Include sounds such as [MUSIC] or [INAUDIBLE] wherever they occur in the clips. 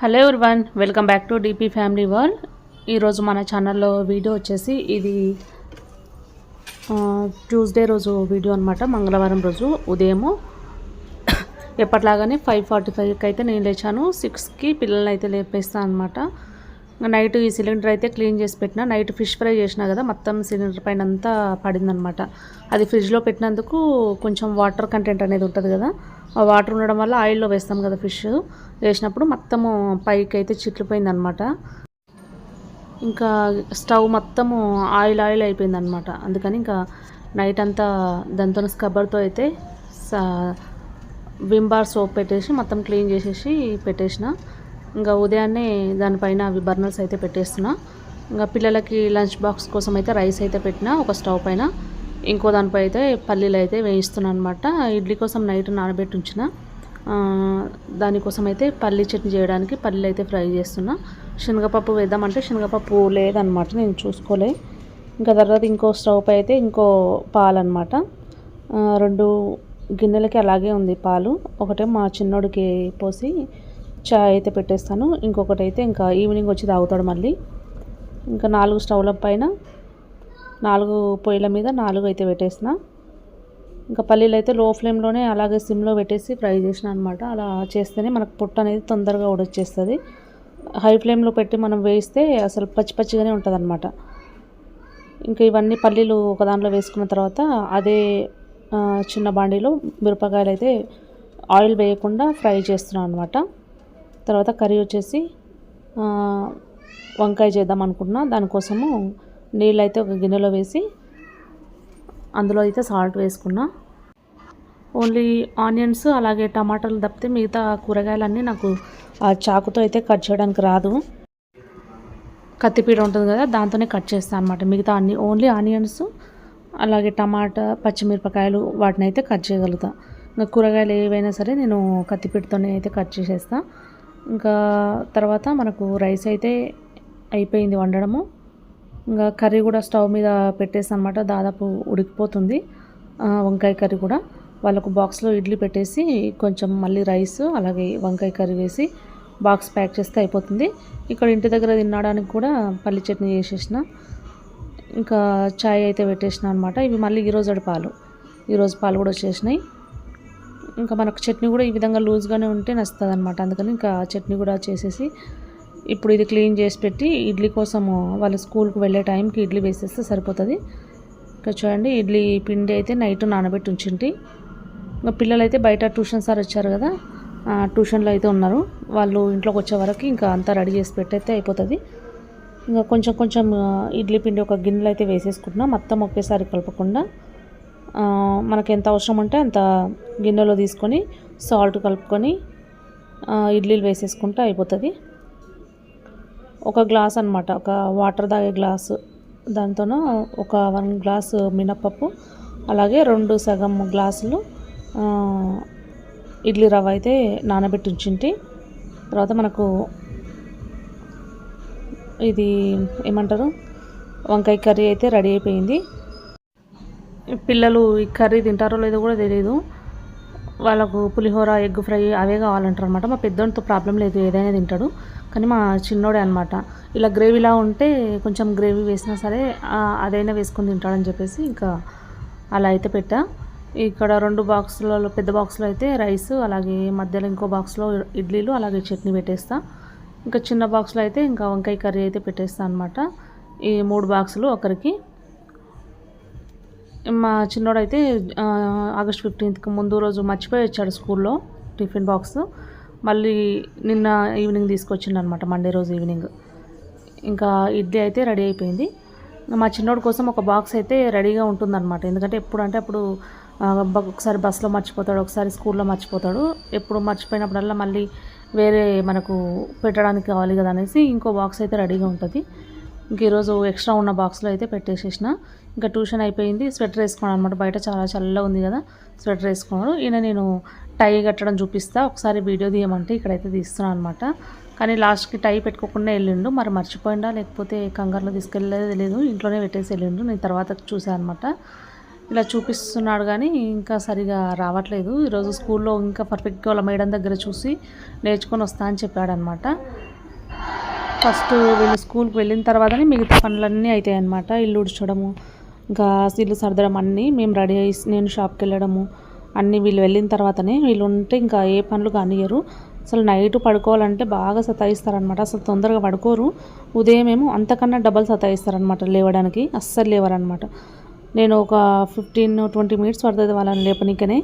Hello everyone welcome back to DP family world. ఈరోజు మన ఛానల్లో వీడియో వచ్చేసి ఇది ట్యూస్డే రోజు వీడియో అనమాట మంగళవారం రోజు ఉదయము. [COUGHS] ఎప్పట్లాగానే ఫైవ్ ఫార్టీ ఫైవ్కి అయితే నేను లేచాను సిక్స్కి పిల్లల్ని అయితే లేపేస్తాను అనమాట నైట్ ఈ సిలిండర్ అయితే క్లీన్ చేసి పెట్టిన. నైట్ ఫిష్ ఫ్రై చేసినా కదా మొత్తం సిలిండర్ పైన అంతా పడిందనమాట అది ఫ్రిడ్జ్లో పెట్టినందుకు కొంచెం వాటర్ కంటెంట్ అనేది ఉంటుంది కదా ఆ వాటర్ ఉండడం వల్ల ఆయిల్లో వేస్తాం కదా ఫిష్. వేసినప్పుడు మొత్తము పైకి అయితే చిట్లిపోయిందనమాట ఇంకా స్టవ్ మొత్తము ఆయిల్ ఆయిల్ అయిపోయిందనమాట అందుకని ఇంకా నైట్ అంతా దాంతో స్కబ్బర్తో అయితే సా విమ్ బార్ సోప్ పెట్టేసి మొత్తం క్లీన్ చేసేసి పెట్టేసిన. ఇంకా ఉదయాన్నే దానిపైన అవి బర్నర్స్ అయితే పెట్టేస్తున్నా. ఇంకా పిల్లలకి లంచ్ బాక్స్ కోసం అయితే రైస్ అయితే పెట్టిన ఒక స్టవ్ పైన. ఇంకో దానిపై అయితే పల్లీలు అయితే వేయిస్తున్నాను అనమాట ఇడ్లీ కోసం నైట్ నానబెట్టి ఉంచిన. దానికోసం అయితే పల్లీ చట్నీ చేయడానికి పల్లీలు అయితే ఫ్రై చేస్తున్నా. శనగపప్పు వేద్దామంటే శనగపప్పు లేదనమాట నేను చూసుకోలే. ఇంకా తర్వాత ఇంకో స్టవ్ పై అయితే ఇంకో పాలు అనమాట రెండు గిన్నెలకి అలాగే ఉంది పాలు. ఒకటే మా చిన్నోడికి పోసి చాయ్ అయితే పెట్టేస్తాను. ఇంకొకటి అయితే ఇంకా ఈవినింగ్ వచ్చి తాగుతాడు మళ్ళీ. ఇంకా నాలుగు స్టవ్ల పైన నాలుగు పొయ్యిల మీద నాలుగు అయితే పెట్టేసిన. ఇంకా పల్లీలు అయితే లో ఫ్లేమ్లోనే అలాగే సిమ్లో పెట్టేసి ఫ్రై చేసిన అనమాట అలా చేస్తేనే మనకు పొట్టు అనేది తొందరగా ఉడొచ్చేస్తుంది హై ఫ్లేమ్లో పెట్టి మనం వేయిస్తే అసలు పచ్చి పచ్చిగానే ఉంటుంది అనమాట ఇంకా ఇవన్నీ పల్లీలు ఒక దాంట్లో వేసుకున్న తర్వాత అదే చిన్న బాండీలో మిరపకాయలు అయితే ఆయిల్ వేయకుండా ఫ్రై చేస్తున్నాను అనమాట తర్వాత కర్రీ వచ్చేసి వంకాయ చేద్దాం అనుకుంటున్నా. దానికోసము నీళ్ళు అయితే ఒక గిన్నెలో వేసి అందులో అయితే సాల్ట్ వేసుకున్నా. ఓన్లీ ఆనియన్స్ అలాగే టమాటాలు తప్పితే మిగతా కూరగాయలన్నీ నాకు ఆ చాకుతో అయితే కట్ చేయడానికి రాదు. కత్తిపీడ ఉంటుంది కదా దాంతోనే కట్ చేస్తాను అనమాట మిగతా అన్ని ఓన్లీ ఆనియన్స్ అలాగే టమాటా పచ్చిమిరపకాయలు వాటిని అయితే కట్ చేయగలుగుతా. ఇంకా కూరగాయలు ఏవైనా సరే నేను కత్తిపీటతోనే అయితే కట్ చేసేస్తాను ఇంకా తర్వాత మనకు రైస్ అయితే అయిపోయింది వండడము. ఇంకా కర్రీ కూడా స్టవ్ మీద పెట్టేసి అనమాట దాదాపు ఉడికిపోతుంది. వంకాయ కర్రీ కూడా. వాళ్ళకు బాక్స్లో ఇడ్లీ పెట్టేసి కొంచెం మళ్ళీ రైస్ అలాగే వంకాయ కర్రీ వేసి బాక్స్ ప్యాక్ చేస్తే అయిపోతుంది. ఇక్కడ ఇంటి దగ్గర తినడానికి కూడా పల్లి చట్నీ చేసేసిన. ఇంకా చాయ్ అయితే పెట్టేసిన అనమాట ఇవి మళ్ళీ ఈరోజు పాలు ఈరోజు పాలు కూడా వచ్చేసినాయి. ఇంకా మనకు చట్నీ కూడా ఈ విధంగా లూజ్గానే ఉంటే నచ్చుతుంది అనమాట అందుకని ఇంకా చట్నీ కూడా చేసేసి ఇప్పుడు ఇది క్లీన్ చేసి పెట్టి ఇడ్లీ కోసము వాళ్ళ స్కూల్కి వెళ్ళే టైంకి ఇడ్లీ వేసేస్తే సరిపోతుంది. ఇంకా చూడండి ఇడ్లీ పిండి అయితే నైట్ నానబెట్టి ఉంచింటి. ఇంకా పిల్లలు అయితే బయట ట్యూషన్ సార్ వచ్చారు కదా ట్యూషన్లో అయితే ఉన్నారు. వాళ్ళు ఇంట్లోకి వచ్చే వరకు ఇంకా అంతా రెడీ చేసి పెట్టయితే అయిపోతుంది. ఇంకా కొంచెం కొంచెం ఇడ్లీ పిండి ఒక గిన్నెలో అయితే వేసేసుకుంటున్నా. మొత్తం ఒకేసారి కలపకుండా మనకి ఎంత అవసరం అంటే అంత గిన్నెలో తీసుకొని సాల్ట్ కలుపుకొని ఇడ్లీలు వేసేసుకుంటే అయిపోతుంది. ఒక గ్లాస్ అనమాట ఒక వాటర్ తాగే గ్లాసు. దాంతోనూ ఒక వన్ గ్లాసు మినప్పప్పు అలాగే రెండు సగం గ్లాసులు ఇడ్లీ రవ్వ అయితే నానబెట్టి ఉంచింటి. తర్వాత మనకు ఇది ఏమంటారు? వంకాయ కర్రీ అయితే రెడీ అయిపోయింది. పిల్లలు ఈ కర్రీ తింటారో లేదో కూడా తెలియదు వాళ్ళకు పులిహోర ఎగ్ ఫ్రై అవే కావాలంటారు అనమాట మా పెద్దోడితో ప్రాబ్లం లేదు ఏదైనా తింటాడు. కానీ మా చిన్నోడే అనమాట. ఇలా గ్రేవీలా ఉంటే కొంచెం గ్రేవీ వేసినా సరే అదైనా వేసుకొని తింటాడని చెప్పేసి ఇంకా అలా అయితే పెట్టా. ఇక్కడ రెండు బాక్సులలో పెద్ద బాక్స్లో అయితే రైస్ అలాగే మధ్యలో ఇంకో బాక్స్లో ఇడ్లీలు అలాగే చట్నీ పెట్టేస్తా. ఇంకా చిన్న బాక్స్లో అయితే ఇంకా వంకాయ కర్రీ అయితే పెట్టేస్తా అనమాట. ఈ మూడు బాక్సులు ఒకరికి. మా చిన్నోడైతే ఆగస్ట్ ఫిఫ్టీన్త్కి ముందు రోజు మర్చిపోయి వచ్చాడు స్కూల్లో టిఫిన్ బాక్స్. మళ్ళీ నిన్న ఈవినింగ్ తీసుకొచ్చిండు అనమాట మండే రోజు ఈవినింగ్. ఇంకా ఇడ్లీ అయితే రెడీ అయిపోయింది. మా చిన్నోడి కోసం ఒక బాక్స్ అయితే రెడీగా ఉంటుందన్నమాట. ఎందుకంటే ఎప్పుడు అంటే అప్పుడు ఒకసారి బస్సులో మర్చిపోతాడు ఒకసారి స్కూల్లో మర్చిపోతాడు. ఎప్పుడు మర్చిపోయినప్పుడల్లా మళ్ళీ వేరే మనకు పెట్టడానికి కావాలి కదా అనేసి ఇంకో బాక్స్ అయితే రెడీగా ఉంటుంది. ఇంక ఈరోజు ఎక్స్ట్రా ఉన్న బాక్స్లో అయితే పెట్టేసేసిన. ఇంకా ట్యూషన్ అయిపోయింది. స్వెటర్ వేసుకున్నాను అనమాట బయట చాలా చల్లగా ఉంది కదా. స్వెటర్ వేసుకున్నాడు ఈయన నేను టై కట్టడం చూపిస్తా. ఒకసారి వీడియో తీయమంటే ఇక్కడైతే తీస్తున్నాను అనమాట కానీ లాస్ట్కి టై పెట్టుకోకుండా వెళ్ళిండు. మరి మర్చిపోయిండా? లేకపోతే కంగారులో తీసుకెళ్ళలేదు తెలియదు. ఇంట్లోనే పెట్టేసి వెళ్ళిండు. నేను తర్వాత చూసాను అనమాట ఇలా చూపిస్తున్నాడు కానీ ఇంకా సరిగా రావట్లేదు. ఈరోజు స్కూల్లో ఇంకా పర్ఫెక్ట్గా వాళ్ళ మేడం దగ్గర చూసి నేర్చుకొని వస్తా అని చెప్పాడనమాట ఫస్ట్ వీళ్ళు స్కూల్కి వెళ్ళిన తర్వాతనే మిగతా పనులన్నీ అవుతాయి అనమాట ఇల్లు ఉడ్చడము ఇంకా వీళ్ళు సర్దడం అన్నీ మేము రెడీ అయ్యి నేను షాప్కి వెళ్ళడము అన్నీ వీళ్ళు వెళ్ళిన తర్వాతనే వీళ్ళు ఉంటే ఇంకా ఏ పనులు కానియరు. అసలు నైట్ పడుకోవాలంటే బాగా సతాయిస్తారనమాట అసలు తొందరగా పడుకోరు. ఉదయం ఏమో అంతకన్నా డబల్ సతాయిస్తారనమాట లేవడానికి. అస్సలు లేవరనమాట నేను ఒక ఫిఫ్టీన్ ట్వంటీ మినిట్స్ పడుతుంది వాళ్ళని లేపనికనే.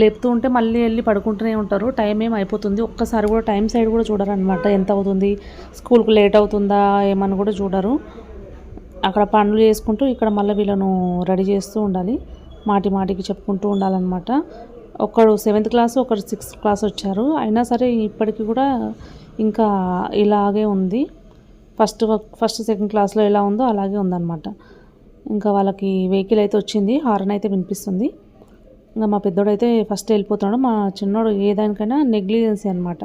లేపుతూ ఉంటే మళ్ళీ వెళ్ళి పడుకుంటూనే ఉంటారు. టైం ఏం అయిపోతుంది. ఒక్కసారి కూడా టైం సైడ్ కూడా చూడరు అనమాట ఎంత అవుతుంది? స్కూల్కి లేట్ అవుతుందా? ఏమని కూడా చూడరు. అక్కడ పనులు చేసుకుంటూ ఇక్కడ మళ్ళీ వీళ్ళను రెడీ చేస్తూ ఉండాలి. మాటి మాటికి చెప్పుకుంటూ ఉండాలన్నమాట. ఒకడు సెవెంత్ క్లాస్ ఒకడు సిక్స్త్ క్లాస్ వచ్చారు. అయినా సరే ఇప్పటికి కూడా ఇంకా ఇలాగే ఉంది. ఫస్ట్ ఫస్ట్ సెకండ్ క్లాస్లో ఎలా ఉందో అలాగే ఉందన్నమాట. ఇంకా వాళ్ళకి వెహికల్ అయితే వచ్చింది. హార్న్ అయితే వినిపిస్తుంది. ఇంకా మా పెద్దోడు అయితే ఫస్ట్ వెళ్ళిపోతున్నాడు. మా చిన్నోడు ఏదానికైనా నెగ్లిజెన్సీ అనమాట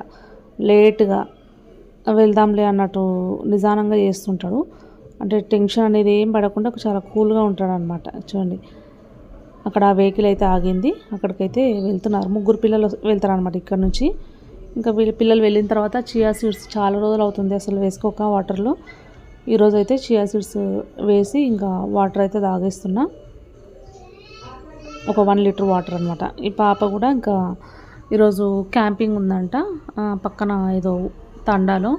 లేట్గా వెళ్దాంలే అన్నట్టు నిదానంగా చేస్తుంటాడు. అంటే టెన్షన్ అనేది ఏం పడకుండా చాలా కూల్గా ఉంటాడనమాట. చూడండి. అక్కడ వెహికల్ అయితే ఆగింది. అక్కడికైతే వెళ్తున్నారు. ముగ్గురు పిల్లలు వెళ్తారనమాట ఇక్కడ నుంచి. ఇంకా వీళ్ళ పిల్లలు వెళ్ళిన తర్వాత చియా సీడ్స్ చాలా రోజులు అవుతుంది అసలు వేసుకోక వాటర్లో. ఈరోజు అయితే చియా సీడ్స్ వేసి ఇంకా వాటర్ అయితే తాగేస్తున్నా. ఒక వన్ లీటర్ వాటర్ అనమాట. ఈ పాప కూడా ఇంకా ఈరోజు క్యాంపింగ్ ఉందంట. పక్కన ఏదో తండాలో.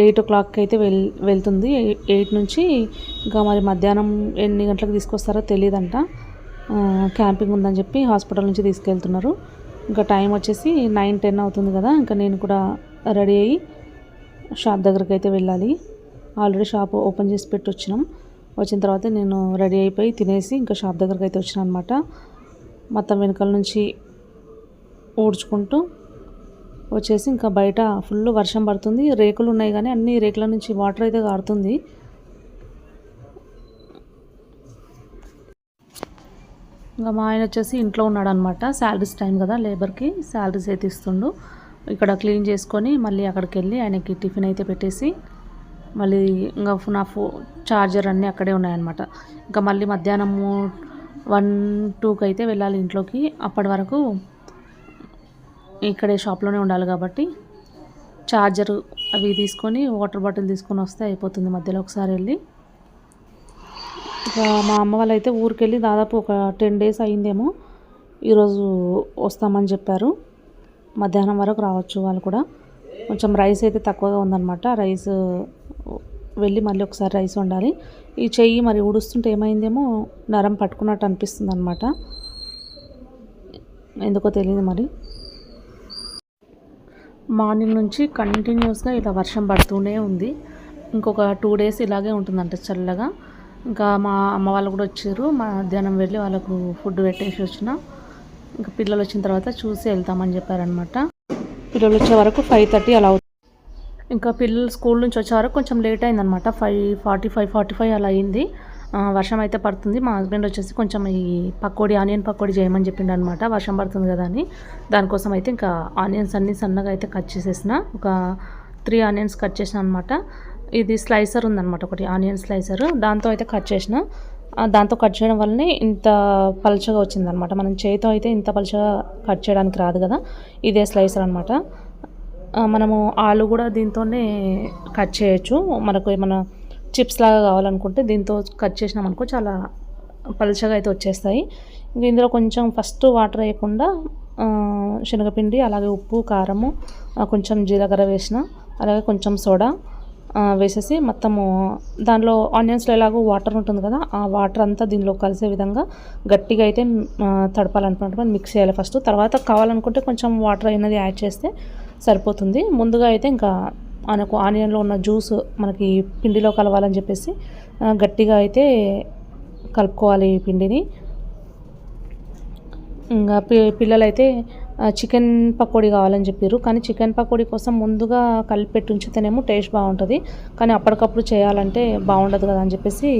ఎయిట్ ఓ క్లాక్కి అయితే వెల్ వెళ్తుంది. ఎయిట్ నుంచి ఇంకా మరి మధ్యాహ్నం ఎన్ని గంటలకు తీసుకొస్తారో తెలియదంట. క్యాంపింగ్ ఉందని చెప్పి హాస్పిటల్ నుంచి తీసుకెళ్తున్నారు. ఇంకా టైం వచ్చేసి నైన్ టెన్ అవుతుంది కదా ఇంకా నేను కూడా రెడీ అయ్యి షాప్ దగ్గరికి అయితే వెళ్ళాలి. ఆల్రెడీ షాప్ ఓపెన్ చేసి పెట్టి వచ్చినాం వచ్చిన తర్వాత నేను రెడీ అయిపోయి తినేసి ఇంకా షాప్ దగ్గరికి అయితే వచ్చిన అనమాట మొత్తం వెనకాల నుంచి ఊడ్చుకుంటూ వచ్చేసి ఇంకా బయట ఫుల్ వర్షం పడుతుంది. రేకులు ఉన్నాయి కానీ అన్ని రేకుల నుంచి వాటర్ అయితే కారుతుంది. ఇంకా మా ఆయన వచ్చేసి ఇంట్లో ఉన్నాడు అనమాట శాలరీస్ టైం కదా లేబర్కి శాలరీస్ అయితే ఇస్తుండు. ఇక్కడ క్లీన్ చేసుకొని మళ్ళీ అక్కడికి వెళ్ళి ఆయనకి టిఫిన్ అయితే పెట్టేసి మళ్ళీ ఇంకా నా ఫో చార్జర్ అన్నీ అక్కడే ఉన్నాయన్నమాట. ఇంకా మళ్ళీ మధ్యాహ్నము వన్ టూకి అయితే వెళ్ళాలి ఇంట్లోకి. అప్పటి వరకు ఇక్కడే షాప్లోనే ఉండాలి కాబట్టి ఛార్జర్ అవి తీసుకొని వాటర్ బాటిల్ తీసుకొని వస్తే అయిపోతుంది మధ్యలో ఒకసారి వెళ్ళి. ఇక మా అమ్మ వాళ్ళు అయితే ఊరికెళ్ళి దాదాపు ఒక టెన్ డేస్ అయిందేమో ఈరోజు వస్తామని చెప్పారు. మధ్యాహ్నం వరకు రావచ్చు వాళ్ళు కూడా. కొంచెం రైస్ అయితే తక్కువగా ఉందన్నమాట. రైస్ వెళ్ళి మళ్ళీ ఒకసారి రైస్ వండాలి. ఈ చెయ్యి మరి ఊడుస్తుంటే ఏమైందేమో నరం పట్టుకున్నట్టు అనిపిస్తుంది అనమాట ఎందుకో తెలియదు మరి. మార్నింగ్ నుంచి కంటిన్యూస్గా ఇలా వర్షం పడుతూనే ఉంది. ఇంకొక టూ డేస్ ఇలాగే ఉంటుందంట చల్లగా. ఇంకా మా అమ్మ వాళ్ళు కూడా వచ్చారు. మధ్యాహ్నం వెళ్ళి వాళ్ళకు ఫుడ్ పెట్టేసి వచ్చిన. ఇంకా పిల్లలు వచ్చిన తర్వాత చూసి వెళ్తామని చెప్పారనమాట. పిల్లలు వచ్చే వరకు ఫైవ్ థర్టీ అలా అవుతుంది. ఇంకా పిల్లలు స్కూల్ నుంచి వచ్చే వరకు కొంచెం లేట్ అయిందనమాట. Five forty five forty five అలా అయింది. వర్షం అయితే పడుతుంది. మా హస్బెండ్ వచ్చేసి కొంచెం ఈ పకోడీ ఆనియన్ పకోడీ చేయమని చెప్పిండు అనమాట వర్షం పడుతుంది కదా అని. దానికోసం అయితే ఇంకా ఆనియన్స్ అన్నీ సన్నగా అయితే కట్ చేసేసిన. ఒక త్రీ ఆనియన్స్ కట్ చేసిన అనమాట ఇది స్లైసర్ ఉందన్నమాట. ఒకటి ఆనియన్ స్లైసర్. దాంతో అయితే కట్ చేసిన. దాంతో కట్ చేయడం వల్లనే ఇంత పలుచగా వచ్చిందనమాట మనం చేతితో అయితే ఇంత పలుచగా కట్ చేయడానికి రాదు కదా. ఇదే స్లైసర్ అనమాట మనము ఆలు కూడా దీంతోనే కట్ చేయొచ్చు. మనకు ఏమైనా చిప్స్ లాగా కావాలనుకుంటే దీంతో కట్ చేసినాం అనుకో చాలా పలుచగా అయితే వచ్చేస్తాయి. ఇంకా ఇందులో కొంచెం ఫస్ట్ వాటర్ వేయకుండా శనగపిండి అలాగే ఉప్పు కారము కొంచెం జీలకర్ర వేసిన అలాగే కొంచెం సోడా వేసేసి మొత్తము దానిలో ఆనియన్స్లో ఎలాగో వాటర్ ఉంటుంది కదా ఆ వాటర్ అంతా దీనిలో కలిసే విధంగా గట్టిగా అయితే ఆ, మిక్స్ చేయాలి ఫస్ట్. తర్వాత కావాలనుకుంటే కొంచెం వాటర్ అయినది యాడ్ చేస్తే సరిపోతుంది. ముందుగా అయితే ఇంకా మనకు ఆనియన్లో ఉన్న జ్యూస్ మనకి పిండిలో కలవాలని చెప్పేసి గట్టిగా అయితే కలుపుకోవాలి ఈ పిండిని. ఇంకా పి పిల్లలైతే చికెన్ పకోడీ కావాలని చెప్పారు కానీ చికెన్ పకోడీ కోసం ముందుగా కలిపి పెట్టి ఉంచితేనేమో టేస్ట్ బాగుంటుంది. కానీ అప్పటికప్పుడు చేయాలంటే బాగుండదు కదా అని చెప్పేసి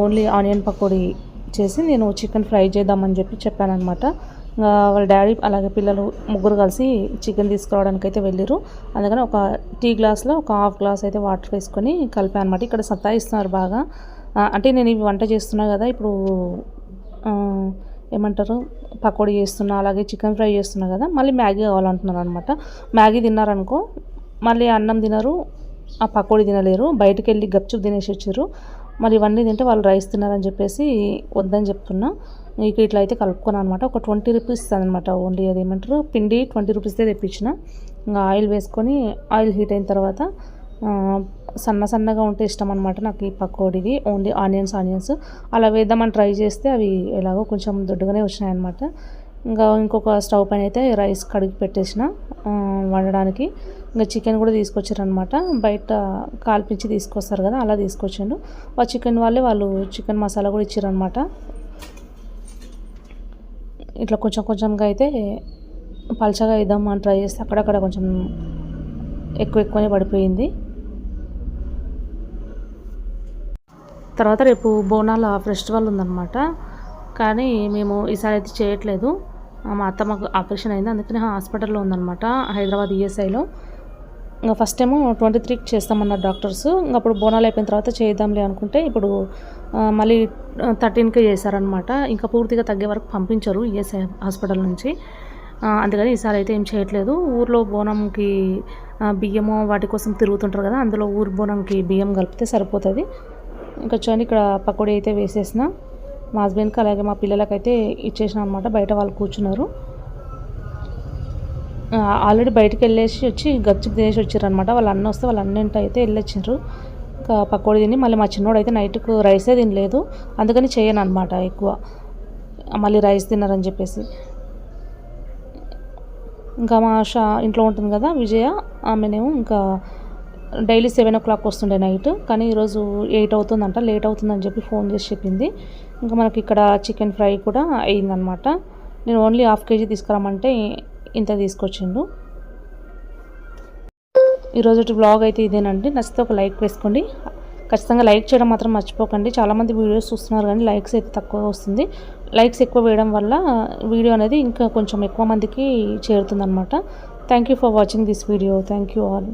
ఓన్లీ ఆనియన్ పకోడీ చేసి నేను చికెన్ ఫ్రై చేద్దామని చెప్పి చెప్పాను అనమాట వాళ్ళ డాడీ అలాగే పిల్లలు ముగ్గురు కలిసి చికెన్ తీసుకురావడానికి అయితే వెళ్ళారు అందుకని ఒక టీ గ్లాస్లో ఒక హాఫ్ గ్లాస్ అయితే వాటర్ వేసుకొని కలిపాను అనమాట ఇక్కడ సత్తాయిస్తున్నారు బాగా. అంటే నేను ఇవి వంట చేస్తున్నా కదా ఇప్పుడు ఏమంటారు పకోడీ చేస్తున్నా అలాగే చికెన్ ఫ్రై చేస్తున్నా కదా మళ్ళీ మ్యాగీ కావాలంటున్నారు అనమాట మ్యాగీ తిన్నారనుకో మళ్ళీ అన్నం తినరు ఆ పకోడీ తినలేరు బయటకు వెళ్ళి గప్చుప్ తినేసి వచ్చారు మరి ఇవన్నీ తింటే వాళ్ళు రైస్ తిన్నారని చెప్పేసి వద్దని చెప్తున్నా. ఇక ఇట్లా అయితే కలుపుకున్నాను అనమాట ఒక ట్వంటీ రూపీస్ అనమాట ఓన్లీ అది ఏమంటారు? పిండి ట్వంటీ రూపీస్దే తెప్పించిన. ఇంకా ఆయిల్ వేసుకొని ఆయిల్ హీట్ అయిన తర్వాత సన్న సన్నగా ఉంటే ఇష్టం అనమాట నాకు ఈ పకోడీది. Only onions onions. అలా వేద్దామని ట్రై చేస్తే అవి ఎలాగో కొంచెం దొడ్డుగానే వచ్చినాయి అనమాట ఇంకా ఇంకొక స్టవ్ పైన అయితే రైస్ కడిగి పెట్టేసిన వండడానికి. ఇంకా చికెన్ కూడా తీసుకొచ్చారనమాట బయట కాల్పించి తీసుకొస్తారు కదా అలా తీసుకొచ్చిండు. ఆ చికెన్ వాళ్ళే వాళ్ళు చికెన్ మసాలా కూడా ఇచ్చారనమాట ఇట్లా కొంచెం కొంచెంగా అయితే పలచగా అని ట్రై చేస్తే అక్కడక్కడ కొంచెం ఎక్కువ ఎక్కువనే పడిపోయింది. తర్వాత రేపు బోనాల ఫెస్టివల్ ఉందన్నమాట. కానీ మేము ఈసారి అయితే చేయట్లేదు. మా మా అత్తమ్మకు ఆపరేషన్ అయింది. అందుకని హాస్పిటల్లో ఉందన్నమాట హైదరాబాద్ ఈఎస్ఐలో. ఇంకా ఫస్ట్ ఏమో ట్వంటీ త్రీకి చేస్తామన్నారు డాక్టర్స్ ఇంకా అప్పుడు బోనాలు అయిపోయిన తర్వాత చేద్దాంలే అనుకుంటే ఇప్పుడు మళ్ళీ థర్టీన్కే చేశారనమాట ఇంకా పూర్తిగా తగ్గే వరకు పంపించరు ఈఎస్ఐ హాస్పిటల్ నుంచి. అందుకని ఈసారి అయితే ఏం చేయట్లేదు. ఊర్లో బోనంకి బియ్యము వాటి కోసం తిరుగుతుంటారు కదా అందులో ఊరు బోనంకి బియ్యం కలిపితే సరిపోతుంది. ఇంకా చూడండి ఇక్కడ పకోడీ అయితే వేసేసిన. మా హస్బెండ్కి అలాగే మా పిల్లలకైతే ఇచ్చేసిన అనమాట బయట వాళ్ళు కూర్చున్నారు. ఆల్రెడీ బయటికి వెళ్ళేసి వచ్చి గచ్చుకు తినేసి వచ్చారు అనమాట వాళ్ళ అన్న వస్తే వాళ్ళ అన్నింటి అయితే వెళ్ళొచ్చారు. ఇంకా పకోడీ తిని మళ్ళీ మా చిన్నోడు అయితే నైట్కు రైసే తినలేదు. అందుకని చేయను అనమాట ఎక్కువ. మళ్ళీ రైస్ తిన్నారని చెప్పేసి. ఇంకా మా షా ఇంట్లో ఉంటుంది కదా విజయ ఆమెనేమో ఇంకా డైలీ సెవెన్ ఓ క్లాక్ వస్తుండే నైట్. కానీ ఈరోజు ఎయిట్ అవుతుందంట లేట్ అవుతుందని చెప్పి ఫోన్ చేసి చెప్పింది. ఇంకా మనకి ఇక్కడ చికెన్ ఫ్రై కూడా అయ్యిందనమాట నేను ఓన్లీ హాఫ్ కేజీ తీసుకురామంటే ఇంత తీసుకొచ్చిండు. ఈరోజు బ్లాగ్ అయితే ఇదేనండి. నచ్చితే ఒక లైక్ వేసుకోండి. ఖచ్చితంగా లైక్ చేయడం మాత్రం మర్చిపోకండి. చాలామంది వీడియోస్ చూస్తున్నారు కానీ లైక్స్ అయితే తక్కువ వస్తుంది. లైక్స్ ఎక్కువ వేయడం వల్ల వీడియో అనేది ఇంకా కొంచెం ఎక్కువ మందికి చేరుతుందన్నమాట. Thank you for watching this video thank you all